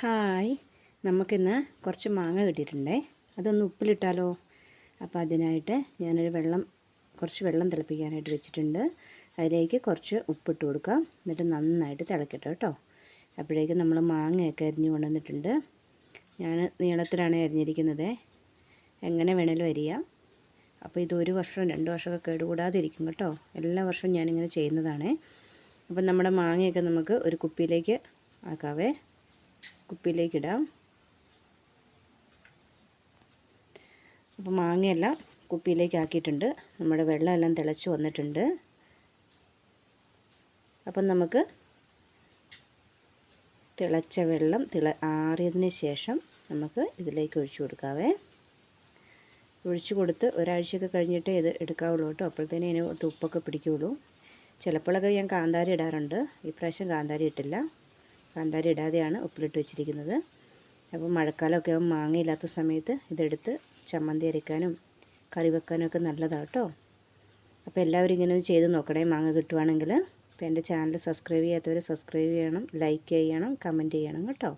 Hi. നമുക്കിന്ന് കുറച്ച് മാങ്ങ കിട്ടിയിട്ടുണ്ടേ. അതൊന്ന് ഉപ്പിലിട്ടാലോ? അപ്പോൾ അതിനായിട്ട് ഞാനൊരു വെള്ളം കുറച്ച് വെള്ളം തിളപ്പിക്കാനായിട്ട് വെച്ചിട്ടുണ്ട്. അതിലേക്ക് കുറച്ച് ഉപ്പിട്ട് കൊടുക്കാം. എന്നിട്ട് നന്നായിട്ട് തിളക്കട്ടെ കേട്ടോ. അപ്പോഴേക്കും നമ്മൾ മാങ്ങയൊക്കെ അരിഞ്ഞു കൊണ്ടുവന്നിട്ടുണ്ട്. ഞാൻ നീളത്തിലാണ് അരിഞ്ഞിരിക്കുന്നത്. എങ്ങനെ വേണേലും അരിയാം. അപ്പോൾ ഇത് ഒരു വർഷം രണ്ട് വർഷമൊക്കെ കേടുകൂടാതെ ഇരിക്കും കേട്ടോ. എല്ലാ വർഷവും ഞാനിങ്ങനെ ചെയ്യുന്നതാണ്. അപ്പം നമ്മുടെ മാങ്ങയൊക്കെ നമുക്ക് ഒരു കുപ്പിയിലേക്ക് ആക്കാവേ. കുപ്പിയിലേക്ക് ഇടാം അപ്പോൾ മാങ്ങയെല്ലാം കുപ്പിയിലേക്ക് ആക്കിയിട്ടുണ്ട് നമ്മുടെ വെള്ളമെല്ലാം തിളച്ച് വന്നിട്ടുണ്ട്. അപ്പം നമുക്ക് തിളച്ച വെള്ളം തിള ആറിയതിന് ശേഷം നമുക്ക് ഇതിലേക്ക് ഒഴിച്ചു കൊടുക്കാവേ. ഒഴിച്ചു കൊടുത്ത് ഒരാഴ്ചയൊക്കെ കഴിഞ്ഞിട്ടേ ഇത് എടുക്കാവുള്ളൂ കേട്ടോ. അപ്പോഴത്തേനും ഇതിന് ഉപ്പൊക്കെ പിടിക്കുകയുള്ളൂ ചിലപ്പോഴൊക്കെ ഞാൻ കാന്താരി ഇടാറുണ്ട്. ഇപ്രാവശ്യം കാന്താരി ഇട്ടില്ല. കാന്താരി ഇടാതെയാണ് ഉപ്പിലിട്ട് വെച്ചിരിക്കുന്നത്. അപ്പോൾ മഴക്കാലമൊക്കെ മാങ്ങയില്ലാത്ത സമയത്ത് ഇതെടുത്ത് ചമ്മന്തി അരയ്ക്കാനും കറി വെക്കാനും ഒക്കെ നല്ലതാണ് കേട്ടോ. അപ്പോൾ എല്ലാവരും ഇങ്ങനെ ചെയ്ത് നോക്കണേ. മാങ്ങ കിട്ടുവാണെങ്കിൽ. അപ്പോൾ എന്റെ ചാനൽ സബ്സ്ക്രൈബ് ചെയ്യാത്തവർ സബ്സ്ക്രൈബ് ചെയ്യണം ലൈക്ക് ചെയ്യണം കമന്റ് ചെയ്യണം കേട്ടോ.